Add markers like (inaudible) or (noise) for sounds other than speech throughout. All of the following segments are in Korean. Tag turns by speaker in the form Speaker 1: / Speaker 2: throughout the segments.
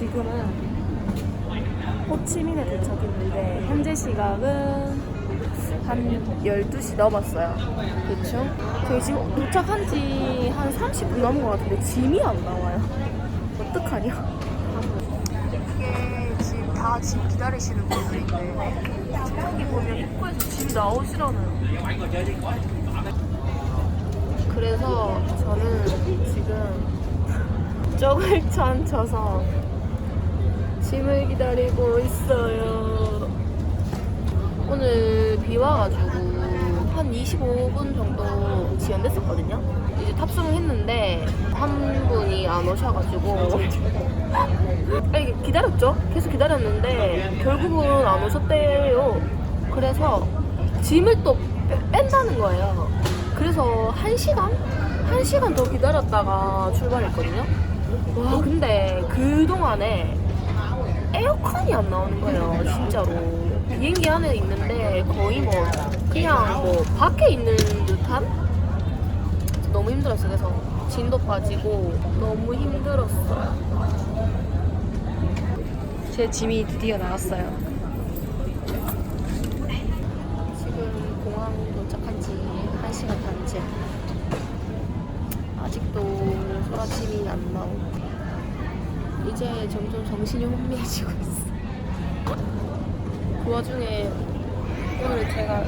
Speaker 1: 지금은 호치민에 도착했는데 현재 시각은 한 12시 넘었어요. 대충. 저희 지금 도착한 지 한 30분 넘은 것 같은데 짐이 안 나와요. 어떡하냐. 이게 지금 다 짐 기다리시는 분들인데 저기 보면 입구에서 짐 나오시라는 그래서 저는 지금 쪽을 천 쳐서 짐을 기다리고 있어요. 오늘 비 와가지고 한 25분 정도 지연됐었거든요. 이제 탑승을 했는데 한 분이 안 오셔가지고 (laughs) 아니, 기다렸죠. 계속 기다렸는데 결국은 안 오셨대요. 그래서 짐을 또 빼- 뺀다는 거예요. 그래서 한 시간? 한 시간 더 기다렸다가 출발했거든요. 와 근데 그 동안에 에어컨이 안 나오는 거예요, 진짜로. 비행기 안에 있는데 거의 뭐 그냥 뭐 밖에 있는 듯한? 너무 힘들었어요. 그래서 진도 빠지고 너무 힘들었어요. 제 짐이 드디어 나왔어요. 지금 공항 도착한 지 1시간 반째. 아직도 소라 짐이 안 나오고. 이제 점점 정신이 혼미해지고 있어. 그 와중에 오늘 제가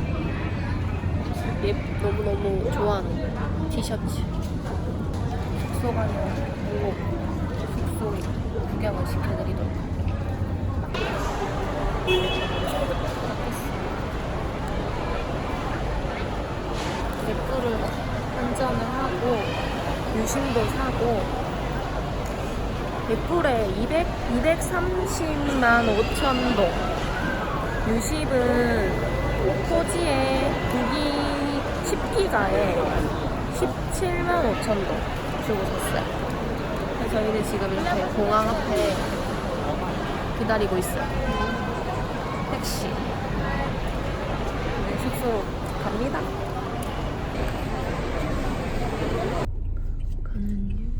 Speaker 1: 예, 너무너무 좋아하는 티셔츠 숙소 가면 꼭 숙소 구경을 시켜드리도록 맥주를 한 잔을 하고 유심도 사고 100불에 200, 230만 5천 동. 유십은 토지에 9기 10기가에 17만 5천 동 주고 샀어요. 그래서 저희는 지금 이렇게 공항 앞에 기다리고 있어요. 택시. 네, 숙소로 갑니다. 가는 중.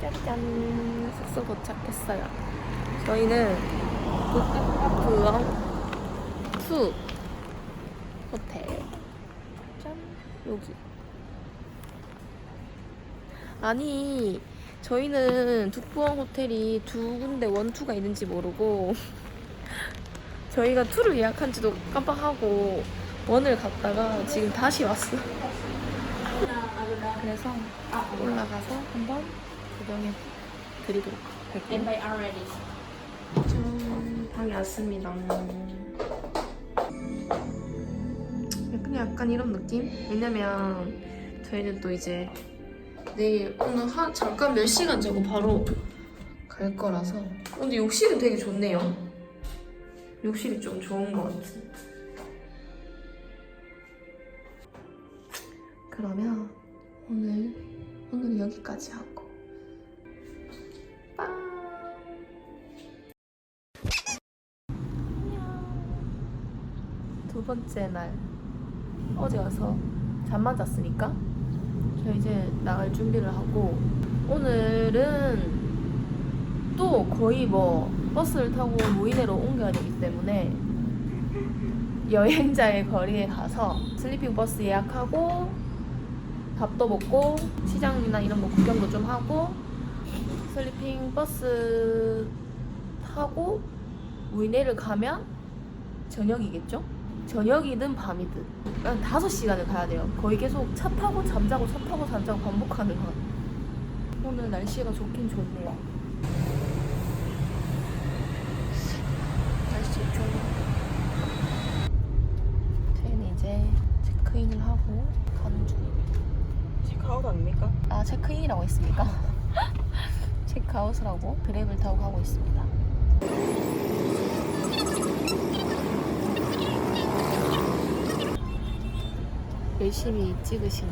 Speaker 1: 짜잔 숙소 도착했어요. 저희는 북부영 2 호텔 짠 여기 아니 저희는 북부영 호텔이 두 군데 원투가 있는지 모르고 (laughs) 저희가 투를 예약한지도 깜빡하고 원을 갔다가 지금 다시 왔어. 그래서 올라가서 한번 구경해 드리도록 할게요. 짠, 방에 왔습니다. 약간, 약간 이런 느낌? 왜냐면 저희는 또 이제 내일 오늘 한 잠깐 몇 시간 자고 바로 갈 거라서 근데 욕실은 되게 좋네요. 욕실이 좀 좋은 것 같아. 그러면 오늘 오늘 여기까지 하고 번째 날 어제 와서 잠만 잤으니까 저 이제 나갈 준비를 하고 오늘은 또 거의 뭐 버스를 타고 무인회로 옮겨야 되기 때문에 여행자의 거리에 가서 슬리핑 버스 예약하고 밥도 먹고 시장이나 이런 거 구경도 좀 하고 슬리핑 버스 타고 무인회를 가면 저녁이겠죠? 저녁이든 밤이든 한 5시간을 가야 돼요 거의 계속 차 타고 잠자고 차 타고 잠자고 반복하는 거 오늘 날씨가 좋긴 좋네요 날씨 좋네 저희는 이제 체크인을 하고 가는 중입니다
Speaker 2: 체크아웃 아닙니까?
Speaker 1: 아 체크인이라고 했습니까? (laughs) 체크아웃을 하고 그랩을 타고 가고 있습니다. 열심히 찍으시는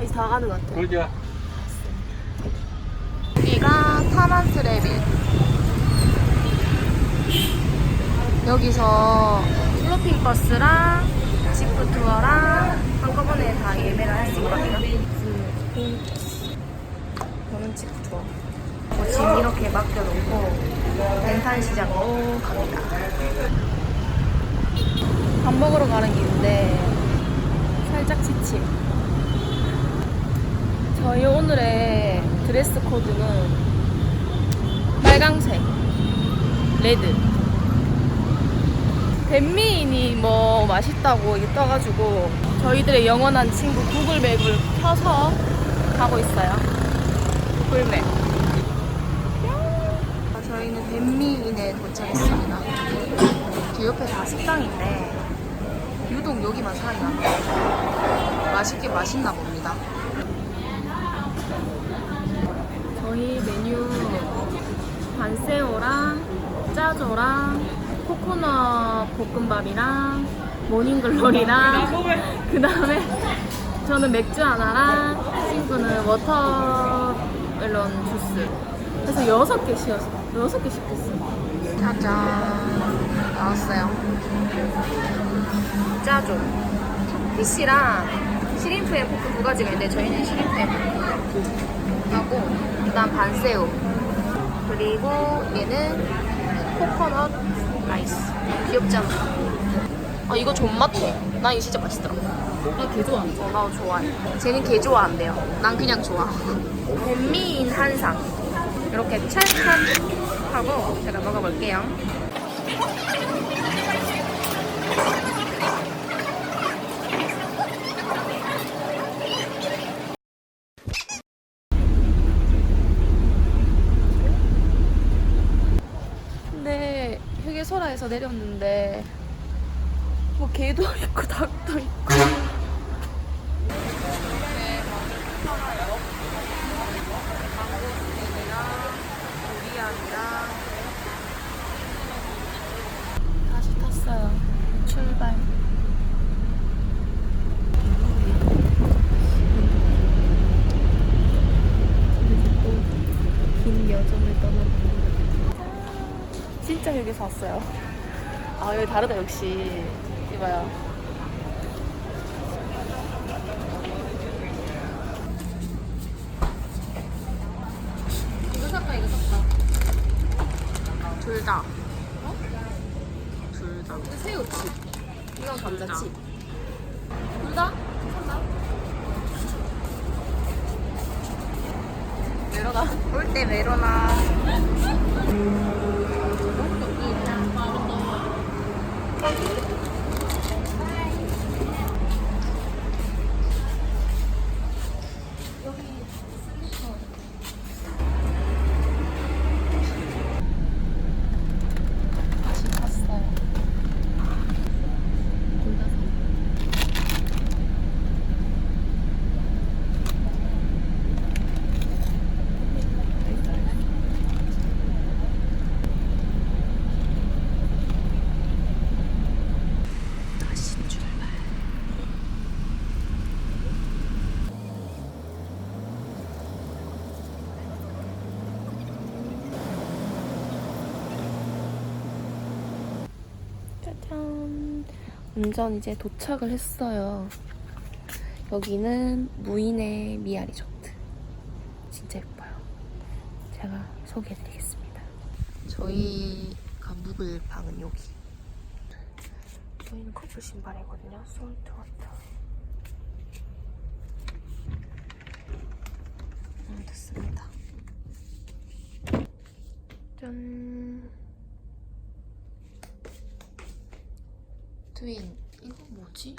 Speaker 1: 여기 다 가는 것 같아요.
Speaker 3: 그러자.
Speaker 1: 여기가 타만 트래빌. 여기서 플로핑 버스랑 지프 투어랑 한꺼번에 다 예매를 할 수 있거든요. 음, 경치 투어. 뭐짐 이렇게 맡겨놓고 렌탈 시장으로 갑니다. 밥 먹으러 가는 길인데 살짝 지침. 저희 오늘의 드레스 코드는 빨강색, 레드. 뱀미인이 뭐 맛있다고 이게 떠가지고 저희들의 영원한 친구 구글맵을 켜서 가고 있어요. 구글맵. 저희는 뱀미인에 도착했습니다. 그 옆에 다 식당인데 유독 여기만 사이 나요. 맛있게 맛있나 봅니다. 저희 메뉴 반새우랑 짜조랑 코코넛 볶음밥이랑 모닝글로리랑 (laughs) 그 다음에 저는 맥주 하나랑 친구는 워터멜론 주스 그래서 여섯 개 시켰어 여섯 개 시켰어 짜잔 나왔어요. 짜조. 피쉬랑 시림프에 포크 두 가지가 있는데 저희는 시림프에 포크 하고 그다음 반새우. 그리고 얘는 코코넛 라이스. 귀엽잖아? 아 이거 존맛해. 나 이거 진짜 맛있더라 나개 좋아한다 어, 나 좋아해. 쟤는 개 좋아한대요. 난 그냥 좋아. (laughs) 뱀미인 한상 이렇게 찰칵 하고 제가 먹어볼게요. 근데 휴게소라에서 내렸는데 뭐 개도 (laughs) 있고 닭도 있고 다시 탔어요. 출발. 또긴 여정을 떠납니다. 진짜 여기서 왔어요. 아 여기 다르다 역시. 이봐요. 올때 메로나. 짜잔. 운전 이제 도착을 했어요. 여기는 무인의 미아 리 조트. 진짜 예뻐요. 제가 소개해드리겠습니다. 저희가 묵을 방은 여기. 저희는 커플 신발이거든요. 솔트 워터. 음, 됐습니다. 짠. 트윈 이거 뭐지?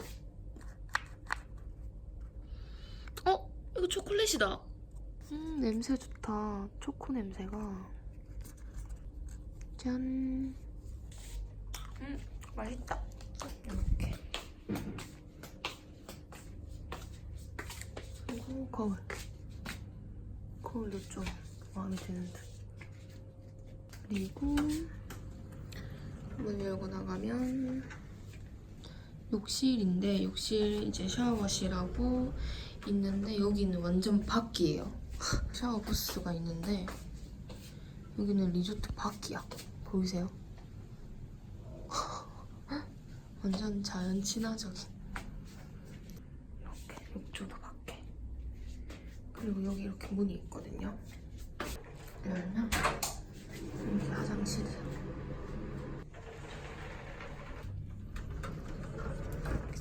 Speaker 1: 어? 이거 초콜릿이다. 음 냄새 좋다. 초코 냄새가. 짠. 음, 맛있다. 이렇게. 그리고 거울. 거울도 좀 마음에 드는 듯. 그리고 문 열고 나가면 욕실인데 욕실 이제 샤워실하고 있는데 여기는 완전 밖이에요. (laughs) 샤워 부스가 있는데 여기는 리조트 밖이야. 보이세요? (laughs) 완전 자연 친화적인 이렇게 욕조도 밖에 그리고 여기 이렇게 문이 있거든요. 뭐였냐? 여기 화장실이야.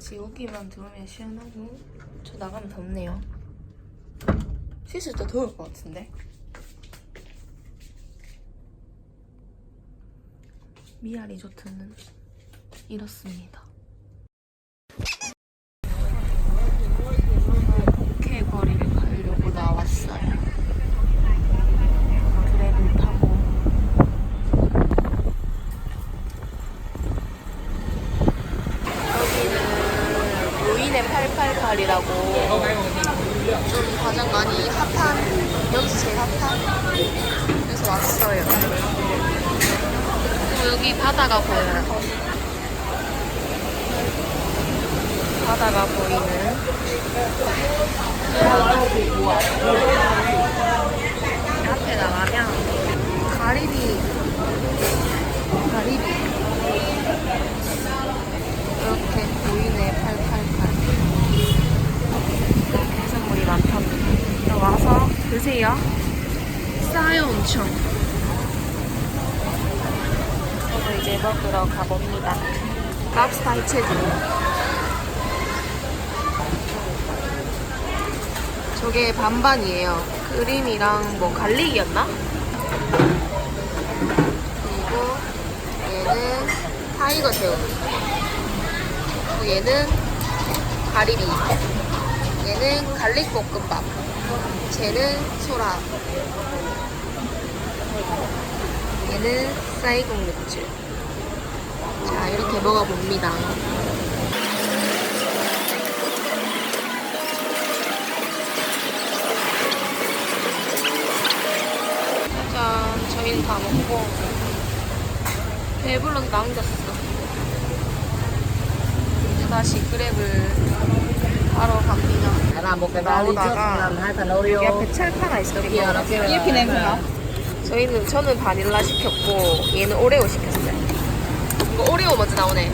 Speaker 1: 그치 여기만 들어오면 시원하고 저 나가면 덥네요. 씻을 때 더울 것 같은데. 미아 리조트는 이렇습니다. 호케 거리를 가려고 나왔어요. 그랩을 타고 여기는 무인의 88칼이라고 좀 가장 많이 핫한 여기서 제일 핫한 그래서 왔어요. 여기 바다가 보여요. 바다가 보이는. 앞에 나가면 가리비 가리비. 이렇게 보이네 888 해산물이 많답니다. 와서 드세요. 싸요 엄청 이제 먹으러 가봅니다 랍스타 해체주 저게 반반이에요. 크림이랑 뭐 갈릭이었나? 그리고 얘는 타이거 새우. 그리고 얘는 가리비. 얘는 갈릭 볶음밥. 쟤는 소라. 얘는 쌀국 육즙. 자, 이렇게 먹어봅니다. 짠, 저희는 다 먹고 배불러서 남겼어. 이제 다시 그랩을 하러 갑니다. 나오다가 여기 앞에
Speaker 3: nó kia
Speaker 2: 이렇게 냄새나?
Speaker 1: 저희는 저는 바닐라 시켰고 얘는 오레오 시켰어요. 이거 오레오 먼저 나오네.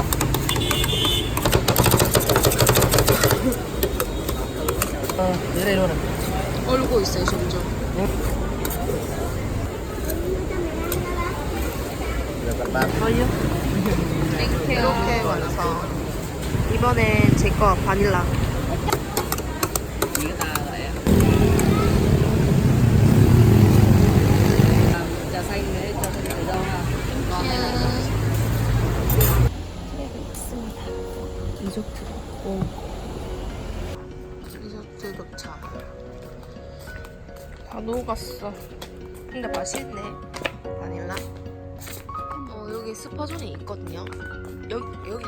Speaker 3: luôn này
Speaker 1: 얼고 있어요 점점. 걸려? 이렇게 완성. 이번엔 제거 바닐라. 리조트 먹고. 리조트 도착. 다 녹았어. 근데 맛있네. 바닐라 어 여기 스파존이 있거든요. 여기, 여기